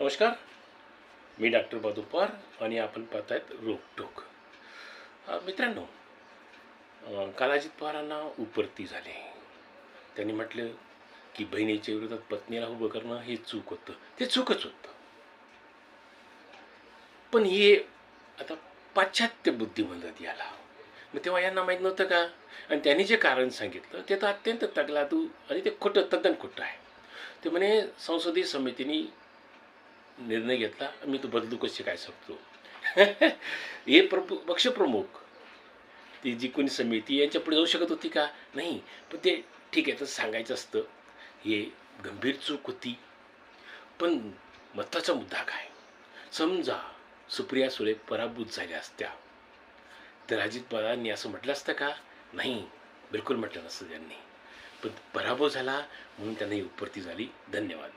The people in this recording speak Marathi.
नमस्कार. मी डॉक्टर बदुपार आणि आपण पाहत आहेत रोकटोक मित्रांनो कालाजित पवारांना उपरती झाले. त्यांनी म्हटलं की बहिणीच्या विरोधात पत्नीला उभं करणं हे चूक होतं. ते चूकच होतं. पण हे आता पाश्चात्य बुद्धी म्हणतात याला मग तेव्हा यांना माहीत नव्हतं का? आणि त्यांनी जे कारण सांगितलं ते तर अत्यंत तगलादू आणि ते खोटं तद्दन खोटं आहे. ते म्हणे संसदीय समितीने निर्णय घेतला मी तो बदलू कसे काय शकतो हे प्रभू पक्षप्रमुख ती जी कोणी समिती यांच्या पुढे जाऊ शकत होती का? नाही. पण ते ठीक आहे तसं सांगायचं असतं हे गंभीर चूक होती. पण मताचा मुद्दा काय? समजा सुप्रिया सुळे पराभूत झाल्या असत्या तर अजित पवारांनी असं म्हटलं असतं का? नाही बिलकुल म्हटलं नसतं त्यांनी. पण पराभव झाला म्हणून त्यांना ही उपरती झाली. धन्यवाद.